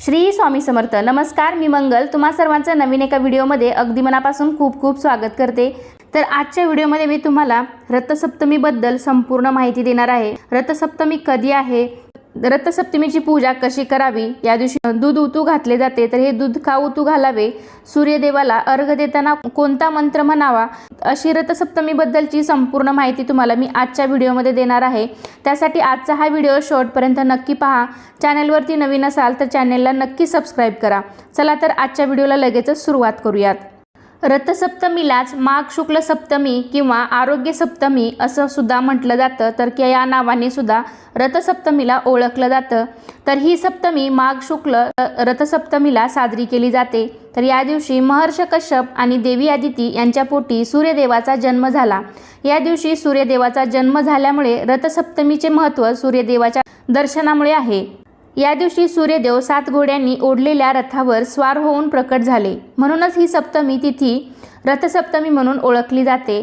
श्री स्वामी समर्थ. नमस्कार मी मंगल. तुम्हा सर्वांचं नवीन एका व्हिडिओमध्ये अगदी मनापासून खूप खूप स्वागत करते. तर आजच्या व्हिडिओमध्ये मी तुम्हाला रथसप्तमीबद्दल संपूर्ण माहिती देणार आहे. रथसप्तमी कधी आहे? रथसप्तमीची पूजा कशी करावी? या दिवशी दूध उतू घातले जाते तर हे दूध का उतू घालावे? सूर्यदेवाला अर्घ देताना कोणता मंत्र म्हणावा? अशी रथसप्तमीबद्दलची संपूर्ण माहिती तुम्हाला मी आजच्या व्हिडिओमध्ये देणार आहे. त्यासाठी आजचा हा व्हिडिओ शॉर्टपर्यंत नक्की पहा. चॅनलवरती नवीन असाल तर चॅनलला नक्की सबस्क्राईब करा. चला तर आजच्या व्हिडिओला लगेचच सुरुवात करूयात. रथसप्तमीलाच माघ शुक्ल सप्तमी किंवा आरोग्य सप्तमी असं सुद्धा म्हटलं जातं. तर की या नावाने सुद्धा रथसप्तमीला ओळखलं जातं. तर ही सप्तमी माघ शुक्ल रथसप्तमीला साजरी केली जाते. तर या दिवशी महर्ष कश्यप आणि देवी आदिती यांच्या पोटी सूर्यदेवाचा जन्म झाला. या दिवशी सूर्यदेवाचा जन्म झाल्यामुळे रथसप्तमीचे महत्त्व सूर्यदेवाच्या दर्शनामुळे आहे. या दिवशी सूर्यदेव सात घोड्यांनी ओढलेल्या रथावर स्वार होऊन प्रकट झाले. म्हणूनच ही सप्तमी तिथी रथसप्तमी म्हणून ओळखली जाते.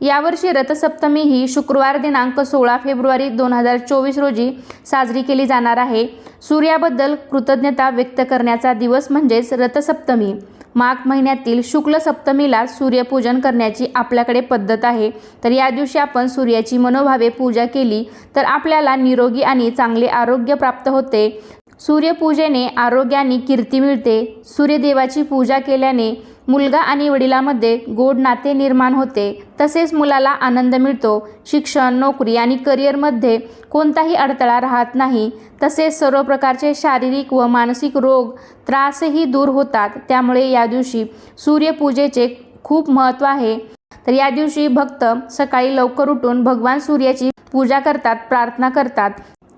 यावर्षी रथसप्तमी ही शुक्रवार दिनांक सोळा फेब्रुवारी दोन हजार चोवीस रोजी साजरी केली जाणार आहे. सूर्याबद्दल कृतज्ञता व्यक्त करण्याचा दिवस म्हणजेच रथसप्तमी. माघ महिन्यातील शुक्ल सप्तमीला सूर्यपूजन करण्याची आपल्याकडे पद्धत आहे. तर या दिवशी आपण सूर्याची मनोभावे पूजा केली तर आपल्याला निरोगी आणि चांगले आरोग्य प्राप्त होते. सूर्यपूजेने आरोग्याने कीर्ती मिळते. सूर्यदेवाची पूजा केल्याने मुलगा आणि वडिलांमध्ये गोड नाते निर्माण होते. तसेच मुलाला आनंद मिळतो. शिक्षण नोकरी आणि करिअरमध्ये कोणताही अडथळा राहत नाही. तसेच सर्व प्रकारचे शारीरिक व मानसिक रोग त्रासही दूर होतात. त्यामुळे या दिवशी सूर्यपूजेचे खूप महत्त्व आहे. तर या दिवशी भक्त सकाळी लवकर उठून भगवान सूर्याची पूजा करतात प्रार्थना करतात.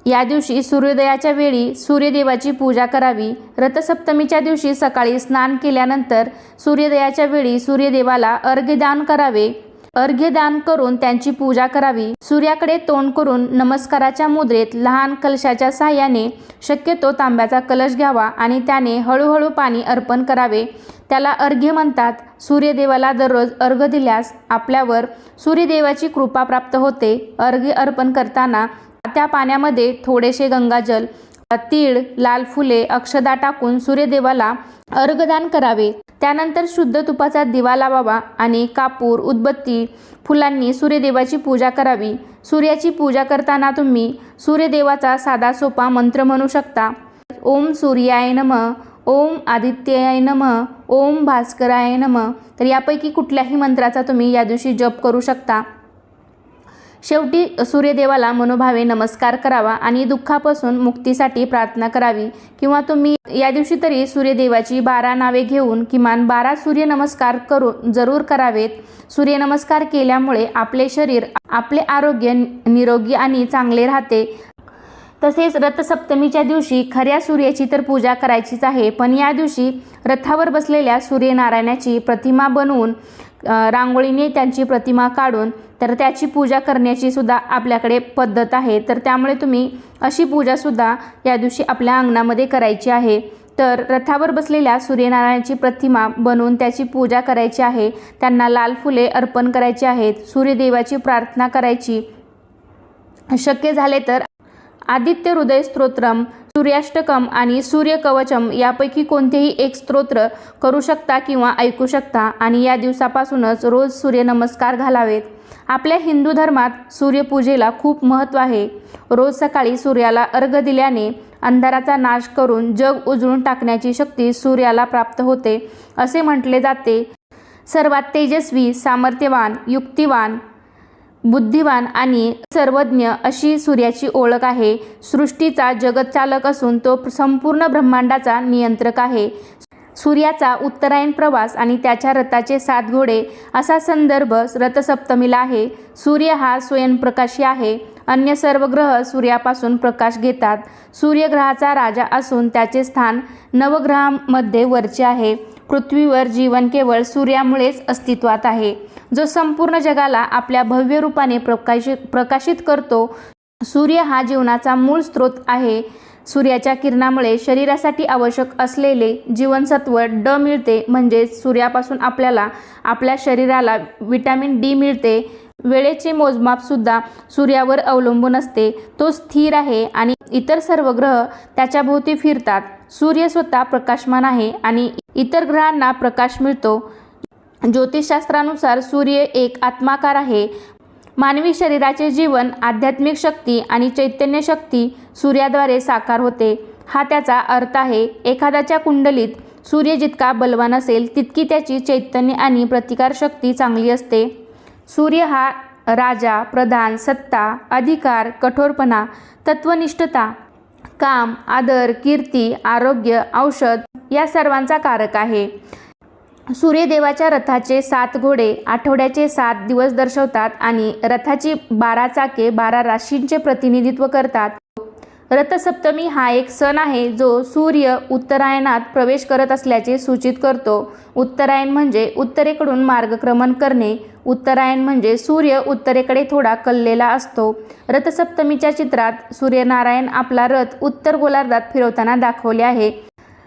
या दिवशी सूर्योदयाच्या वेळी सूर्यदेवाची पूजा करावी. रथसप्तमीच्या दिवशी सकाळी स्नान केल्यानंतर सूर्योदयाच्या वेळी सूर्यदेवाला अर्घ्यदान करावे. अर्घ्यदान करून त्यांची पूजा करावी. सूर्याकडे तोंड करून नमस्काराच्या मुद्रेत लहान कलशाच्या साह्याने शक्यतो तांब्याचा कलश घ्यावा आणि त्याने हळूहळू पाणी अर्पण करावे. त्याला अर्घ्य म्हणतात. सूर्यदेवाला दररोज अर्घ दिल्यास आपल्यावर सूर्यदेवाची कृपा प्राप्त होते. अर्घ्य अर्पण करताना त्या पाण्यामध्ये थोडेसे गंगाजल तीळ लाल फुले अक्षदा टाकून सूर्यदेवाला अर्घदान करावे. त्यानंतर शुद्ध तुपाचा दिवा लावावा आणि कापूर उदबत्ती फुलांनी सूर्यदेवाची पूजा करावी. सूर्याची पूजा करताना तुम्ही सूर्यदेवाचा साधा सोपा मंत्र म्हणू शकता. ओम सूर्याय नम ओम आदित्याय नम ओम भास्कराय नम. तर यापैकी कुठल्याही मंत्राचा तुम्ही या दिवशी जप करू शकता. शेवटी सूर्यदेवाला मनोभावे नमस्कार करावा आणि दुःखापासून मुक्तीसाठी प्रार्थना करावी. किंवा तुम्ही या दिवशी तरी सूर्यदेवाची बारा नावे घेऊन किमान बारा सूर्यनमस्कार करून जरूर करावेत. सूर्यनमस्कार केल्यामुळे आपले शरीर आपले आरोग्य निरोगी आणि चांगले राहते. तसेच रथसप्तमीच्या दिवशी खऱ्या सूर्याची तर पूजा करायचीच आहे पण या दिवशी रथावर बसलेल्या सूर्यनारायणाची प्रतिमा बनवून रांगोळीने त्यांची प्रतिमा काढून तर त्याची पूजा करण्याची सुद्धा आपल्याकडे पद्धत आहे. तर त्यामुळे तुम्ही अशी पूजासुद्धा या दिवशी आपल्या अंगणामध्ये करायची आहे. तर रथावर बसलेल्या सूर्यनारायणाची प्रतिमा बनवून त्याची पूजा करायची आहे. त्यांना लाल फुले अर्पण करायची आहेत. सूर्यदेवाची प्रार्थना करायची. शक्य झाले तर आदित्य हृदय स्तोत्रम सूर्याष्टकम आणि सूर्यकवचम यापैकी कोणतेही एक स्तोत्र करू शकता किंवा ऐकू शकता. आणि या दिवसापासूनच रोज सूर्यनमस्कार घालावेत. आपल्या हिंदू धर्मात सूर्यपूजेला खूप महत्त्व आहे. रोज सकाळी सूर्याला अर्घ दिल्याने अंधाराचा नाश करून जग उजळून टाकण्याची शक्ती सूर्याला प्राप्त होते असे म्हटले जाते. सर्वात तेजस्वी सामर्थ्यवान युक्तिवान बुद्धिवान आणि सर्वज्ञ अशी सूर्याची ओळख आहे. सृष्टीचा जगतचालक असून तो संपूर्ण ब्रह्मांडाचा नियंत्रक आहे. सूर्याचा उत्तरायण प्रवास आणि त्याच्या रथाचे सात घोडे असा संदर्भ रथसप्तमीला आहे. सूर्य हा स्वयंप्रकाशी आहे. अन्य सर्व ग्रह सूर्यापासून प्रकाश घेतात. सूर्यग्रहाचा राजा असून त्याचे स्थान नवग्रहामध्ये वरचे आहे. पृथ्वीवर जीवन केवळ सूर्यामुळेच अस्तित्वात आहे. जो संपूर्ण जगाला आपल्या भव्य रूपाने प्रकाशित प्रकाशित करतो सूर्य हा जीवनाचा मूळ स्रोत आहे. सूर्याच्या किरणामुळे शरीरासाठी आवश्यक असलेले जीवनसत्व ड मिळते म्हणजेच सूर्यापासून आपल्याला आपल्या शरीराला विटॅमिन डी मिळते. वेळेचे मोजमापसुद्धा सूर्यावर अवलंबून असते. तो स्थिर आहे आणि इतर सर्व ग्रह त्याच्याभोवती फिरतात. सूर्य स्वतः प्रकाशमान आहे आणि इतर ग्रहांना प्रकाश मिळतो. ज्योतिषशास्त्रानुसार सूर्य एक आत्माकार आहे. मानवी शरीराचे जीवन आध्यात्मिक शक्ती आणि चैतन्य शक्ती सूर्याद्वारे साकार होते. हा त्याचा अर्थ आहे एखाद्याच्या कुंडलीत सूर्य जितका बलवान असेल तितकी त्याची चैतन्य आणि प्रतिकारशक्ती चांगली असते. सूर्य हा राजा प्रधान सत्ता अधिकार कठोरपणा तत्वनिष्ठता काम आदर कीर्ती आरोग्य औषध या सर्वांचा कारक आहे. सूर्यदेवाच्या रथाचे सात घोडे आठवड्याचे सात दिवस दर्शवतात आणि रथाची बारा चाके बारा राशींचे प्रतिनिधित्व करतात. रथसप्तमी हा एक सण आहे जो सूर्य उत्तरायणात प्रवेश करत असल्याचे सूचित करतो. उत्तरायण म्हणजे उत्तरेकडून मार्गक्रमण करणे. उत्तरायण म्हणजे सूर्य उत्तरेकडे थोडा कललेला असतो. रथसप्तमीच्या चित्रात सूर्यनारायण आपला रथ उत्तर गोलार्धात फिरवताना दाखवले आहे.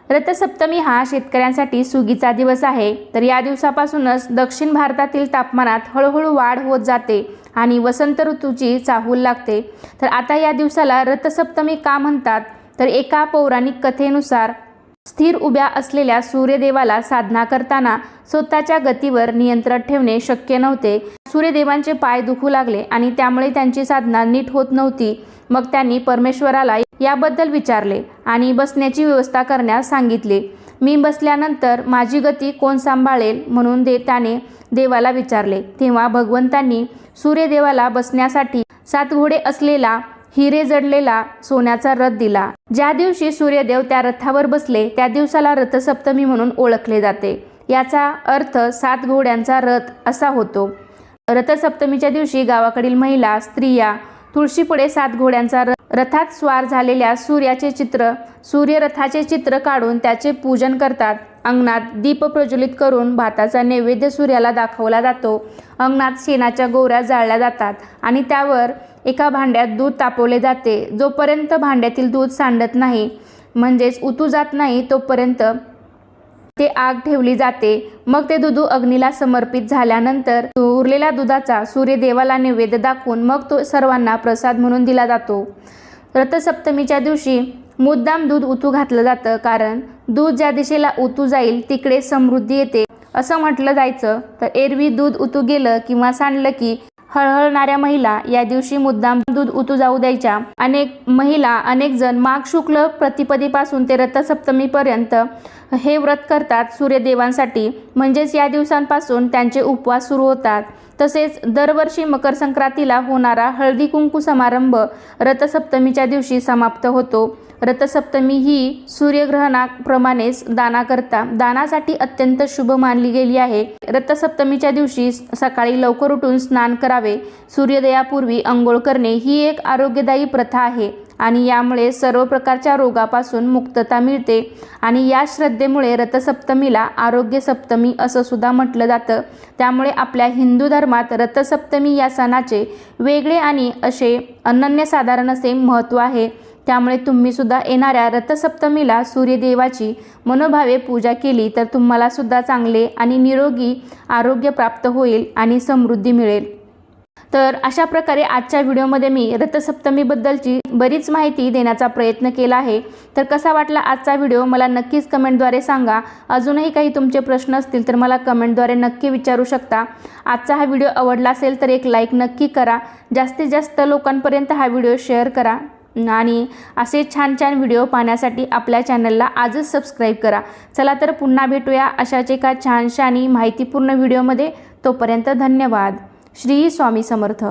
रथसप्तमी हा शेतकऱ्यांसाठी सुगीचा दिवस आहे. तर या दिवसापासूनच दक्षिण भारतातील तापमानात हळूहळू वाढ होत जाते आणि वसंत ऋतूची चाहूल लागते. तर आता या दिवसाला रथसप्तमी का म्हणतात? तर एका पौराणिक कथेनुसार स्थिर उभ्या असलेल्या सूर्यदेवाला साधना करताना स्वतःच्या गतीवर नियंत्रण ठेवणे शक्य नव्हते. सूर्यदेवांचे पाय दुखू लागले आणि त्यामुळे त्यांची साधना नीट होत नव्हती. मग त्यांनी परमेश्वराला याबद्दल विचारले आणि बसण्याची व्यवस्था करण्यास सांगितले. मी बसल्यानंतर माझी गती कोण सांभाळेल म्हणून दे त्याने देवाला विचारले. तेव्हा भगवंतांनी सूर्यदेवाला बसण्यासाठी सात घोडे असलेला हिरे जडलेला सोन्याचा रथ दिला. ज्या दिवशी सूर्यदेव त्या रथावर बसले त्या दिवसाला रथसप्तमी म्हणून ओळखले जाते. याचा अर्थ सात घोड्यांचा रथ असा होतो. रथसप्तमीच्या दिवशी गावाकडील महिला स्त्रिया तुळशीपुढे सात घोड्यांचा र रथात स्वार झालेल्या सूर्याचे चित्र सूर्यरथाचे चित्र काढून त्याचे पूजन करतात. अंगणात दीप प्रज्वलित करून भाताचा नैवेद्य सूर्याला दाखवला जातो. अंगणात शेणाच्या गोऱ्या जाळल्या जातात आणि त्यावर एका भांड्यात दूध तापवले जाते जोपर्यंत भांड्यातील दूध सांडत नाही म्हणजेच उतू जात नाही तोपर्यंत ते आग ठेवली जाते. मग ते दुधू अग्नीला समर्पित झाल्यानंतर उरलेल्या दुधाचा सूर्यदेवाला नैवेद्य दाखवून मग तो सर्वांना प्रसाद म्हणून दिला जातो. रथसप्तमीच्या दिवशी मुद्दाम दूध उतू घातलं जातं कारण दूध ज्या दिशेला उतू जाईल तिकडे समृद्धी येते. असं म्हटलं जायचं तर एरवी दूध उतू गेलं किंवा सांडलं की हळहळणाऱ्या महिला या दिवशी मुद्दाम दूध उतू जाऊ द्यायच्या. अनेक महिला अनेक जण माघ शुक्ल प्रतिपदीपासून ते रथसप्तमीपर्यंत हे व्रत करतात सूर्यदेवांसाठी. म्हणजेच या दिवसांपासून त्यांचे उपवास सुरू होतात. तसेच दरवर्षी मकर संक्रांतीला होणारा हळदी कुंकू समारंभ रथसप्तमीच्या दिवशी समाप्त होतो. रथसप्तमी ही सूर्यग्रहणाप्रमाणेच दानाकरता दानासाठी अत्यंत शुभ मानली गेली आहे. रथसप्तमीच्या दिवशी सकाळी लवकर उठून स्नान करावे सूर्योदयापूर्वी अंघोळ करणे ही एक आरोग्यदायी प्रथा आहे. आणि यामुळे सर्व प्रकारच्या रोगापासून मुक्तता मिळते. आणि या श्रद्धेमुळे रथसप्तमीला आरोग्य सप्तमी असं सुद्धा म्हटलं जातं. त्यामुळे आपल्या हिंदू धर्मात रथसप्तमी या सणाचे वेगळे आणि असे अनन्यसाधारण असे महत्त्व आहे. त्यामुळे तुम्ही सुद्धा येणाऱ्या रथसप्तमीला सूर्यदेवाची मनोभावे पूजा केली तर तुम्हाला सुद्धा चांगले आणि निरोगी आरोग्य प्राप्त होईल आणि समृद्धी मिळेल. तर अशा प्रकारे आजच्या व्हिडिओमध्ये मी रथसप्तमीबद्दलची बरीच माहिती देण्याचा प्रयत्न केला आहे. तर कसा वाटला आजचा व्हिडिओ मला नक्कीच कमेंटद्वारे सांगा. अजूनही काही तुमचे प्रश्न असतील तर मला कमेंटद्वारे नक्की विचारू शकता. आजचा हा व्हिडिओ आवडला असेल तर एक लाईक नक्की करा. जास्तीत जास्त लोकांपर्यंत हा व्हिडिओ शेअर करा. आणि असे छान छान व्हिडिओ पाहण्यासाठी आपल्या चॅनलला आजच सबस्क्राईब करा. चला तर पुन्हा भेटूया अशाच एका छानशा आणि माहितीपूर्ण व्हिडिओमध्ये. तोपर्यंत धन्यवाद. श्री स्वामी समर्थ.